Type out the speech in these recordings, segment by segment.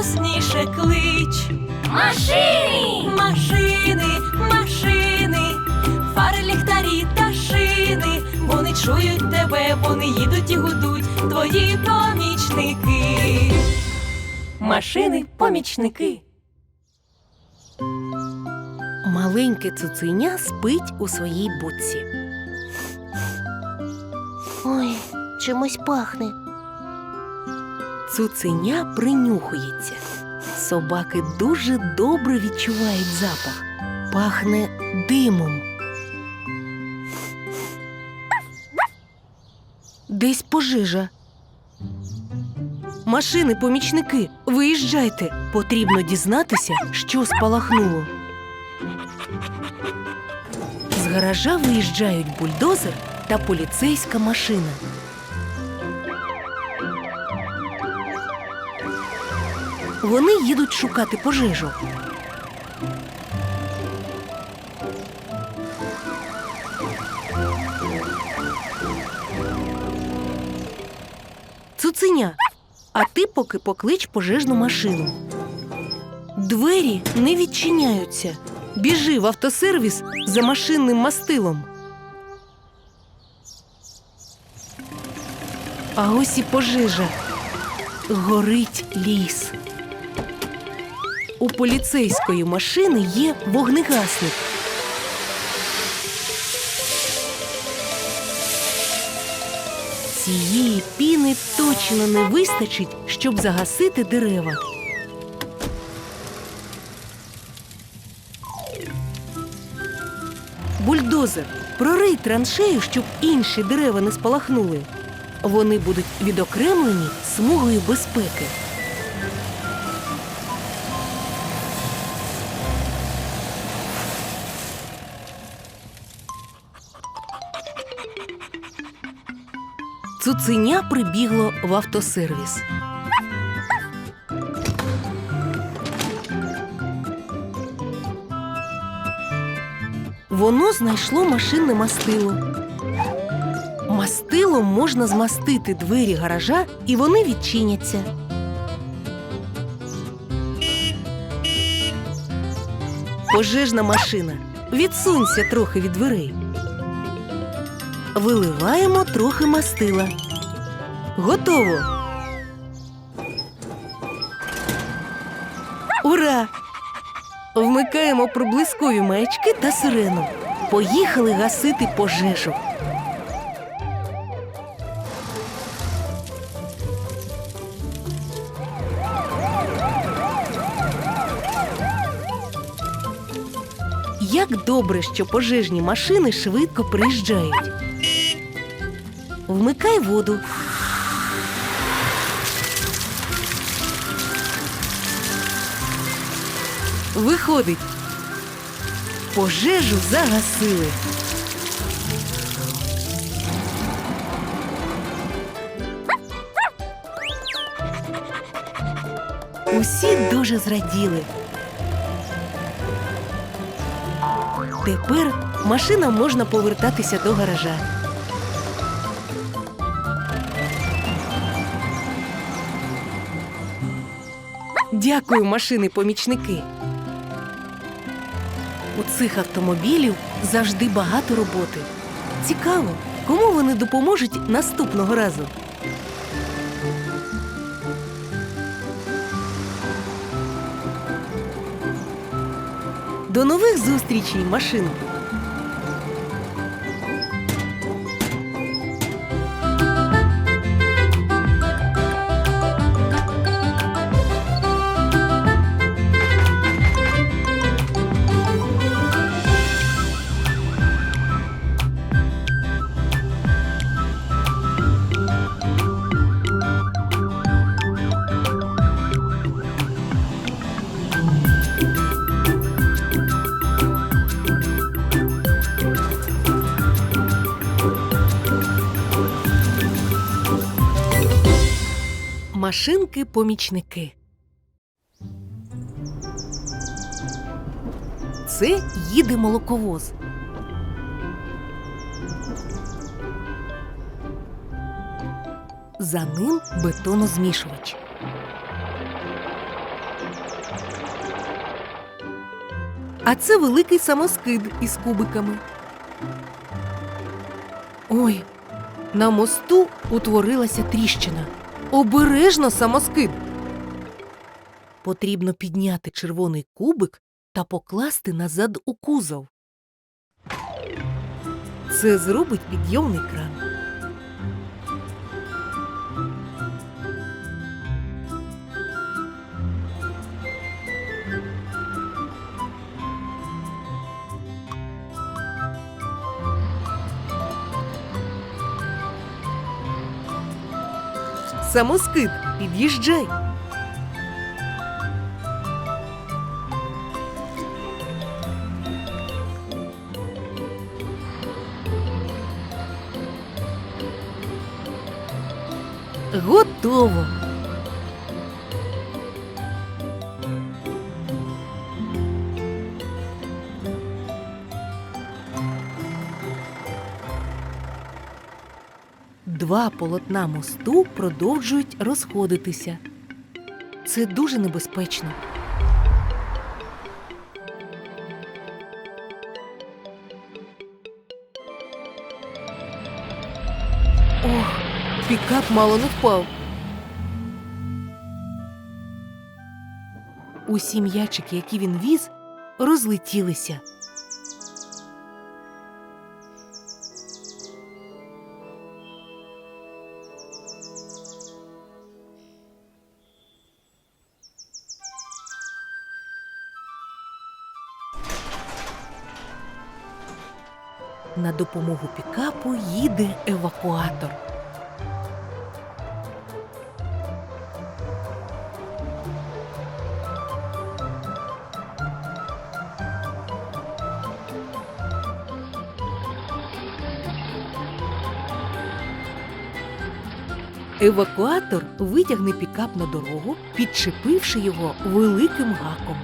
голосніше, клич. Машини! Машини, машини, фари, ліхтарі та шини. Вони чують тебе, вони їдуть і гудуть, твої помічники. Машини, помічники. Маленьке цуценя спить у своїй будці. Ой, чимось пахне. Цуценя принюхується. Собаки дуже добре відчувають запах. Пахне димом. Десь пожежа. Машини, помічники, виїжджайте. Потрібно дізнатися, що спалахнуло. З гаража виїжджають бульдозер та поліцейська машина. Вони їдуть шукати пожежу. Цуценя, а ти поки поклич пожежну машину. Двері не відчиняються. Біжи в автосервіс за машинним мастилом. А ось і пожежа. Горить ліс. У поліцейської машини є вогнегасник. Цієї піни точно не вистачить, щоб загасити дерева. Бульдозер, прорий траншею, щоб інші дерева не спалахнули. Вони будуть відокремлені смугою безпеки. Цуценя прибігло в автосервіс. Воно знайшло машинне мастило. Мастилом можна змастити двері гаража, і вони відчиняться. Пожежна машина. Відсунься трохи від дверей. Виливаємо трохи мастила. Готово. Ура! Вмикаємо проблискові маячки та сирену. Поїхали гасити пожежу. Як добре, що пожежні машини швидко приїжджають. Вмикай воду. Виходить. Пожежу загасили. Усі дуже зраділи. Тепер машинам можна повертатися до гаража. Дякую, машини-помічники. У цих автомобілів завжди багато роботи. Цікаво, кому вони допоможуть наступного разу. До нових зустрічей, машинки! Машинки-помічники. Це їде молоковоз. За ним бетонозмішувач. А це великий самоскид із кубиками. Ой, на мосту утворилася тріщина. Обережно самоскид. Потрібно підняти червоний кубик та покласти назад у кузов. Це зробить підйомний кран. Самоскид, під'їжджай. Готово. Два полотна мосту продовжують розходитися. Це дуже небезпечно. Ох, пікап мало не впав. Усі м'ячики, які він віз, розлетілися. На допомогу пікапу їде евакуатор. Евакуатор витягне пікап на дорогу, підчепивши його великим гаком.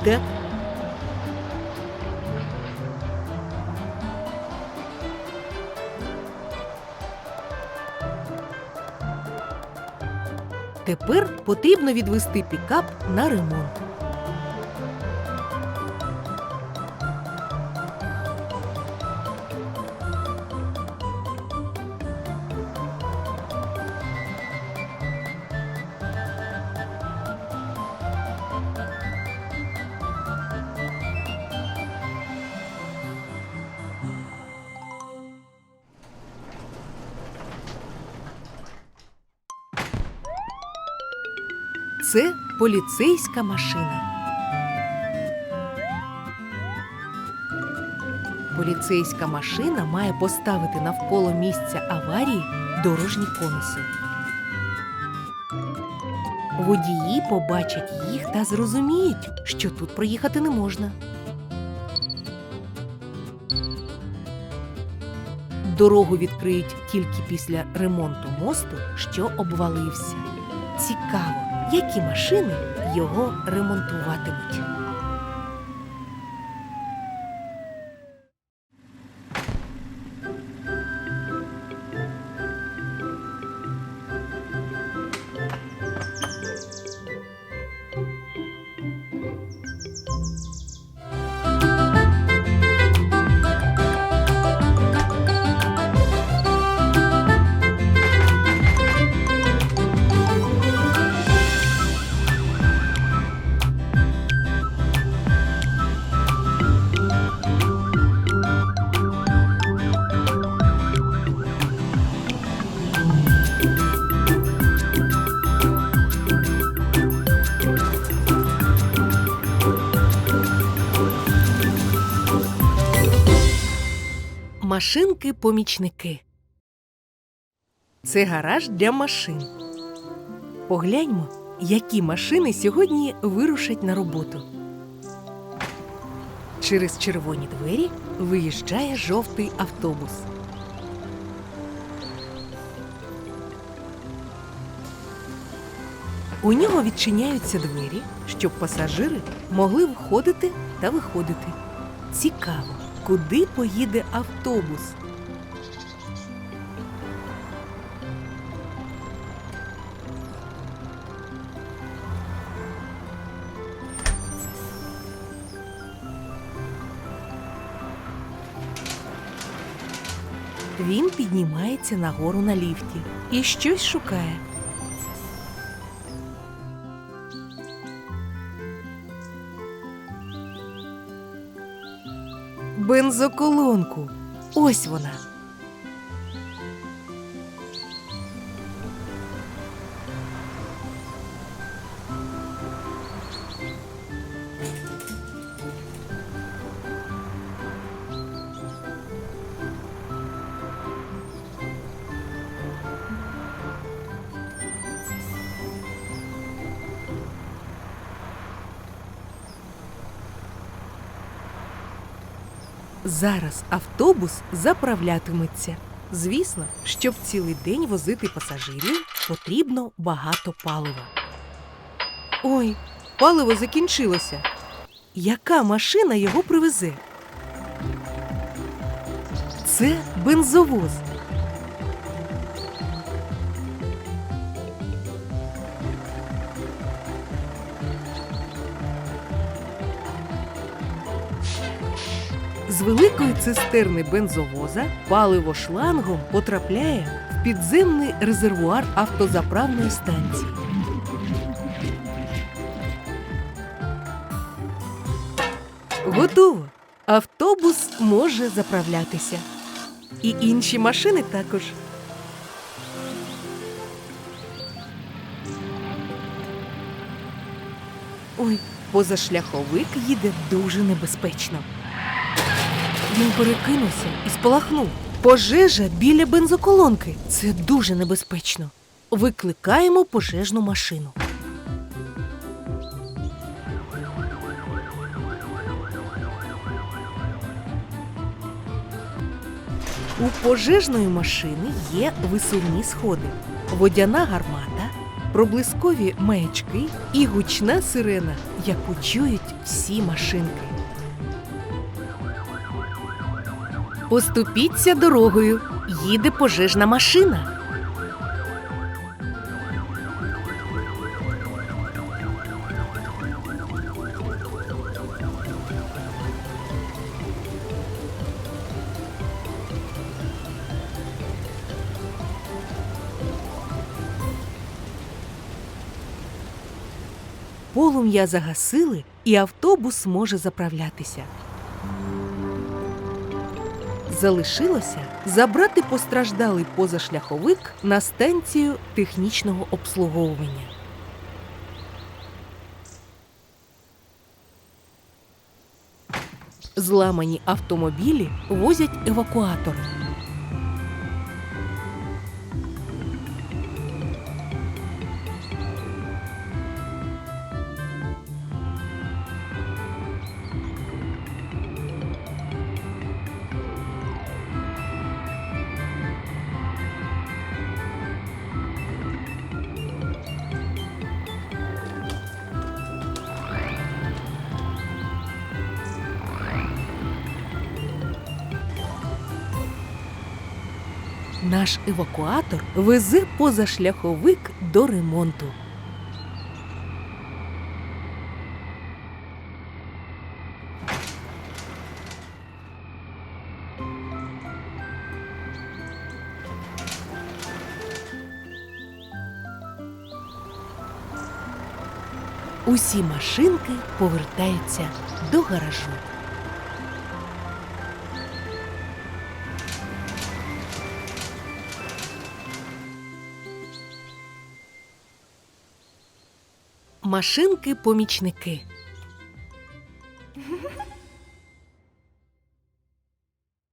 Ось. Тепер потрібно відвести пікап на ремонт. Це поліцейська машина. Поліцейська машина має поставити навколо місця аварії дорожні конуси. Водії побачать їх та зрозуміють, що тут проїхати не можна. Дорогу відкриють тільки після ремонту мосту, що обвалився. Цікаво, які машини його ремонтуватимуть. Машинки-помічники. Це гараж для машин. Погляньмо, які машини сьогодні вирушать на роботу. Через червоні двері виїжджає жовтий автобус. У нього відчиняються двері, щоб пасажири могли входити та виходити. Цікаво, куди поїде автобус. Він піднімається нагору на ліфті і щось шукає. Бензоколонку. Ось вона. Зараз автобус заправлятиметься. Звісно, щоб цілий день возити пасажирів, потрібно багато палива. Ой, паливо закінчилося. Яка машина його привезе? Це бензовоз. З великої цистерни бензовоза паливо шлангом потрапляє в підземний резервуар автозаправної станції. Готово! Автобус може заправлятися. І інші машини також. Ой, позашляховик їде дуже небезпечно. Він перекинувся і спалахнув. Пожежа біля бензоколонки. Це дуже небезпечно. Викликаємо пожежну машину. У пожежної машини є висувні сходи, водяна гармата, проблискові маячки і гучна сирена, яку чують всі машинки. Поступіться дорогою. Їде пожежна машина. Полум'я загасили, і автобус може заправлятися. Залишилося забрати постраждалий позашляховик на станцію технічного обслуговування. Зламані автомобілі возять евакуатори. Наш евакуатор везе позашляховик до ремонту. Усі машинки повертаються до гаражу. Машинки-помічники.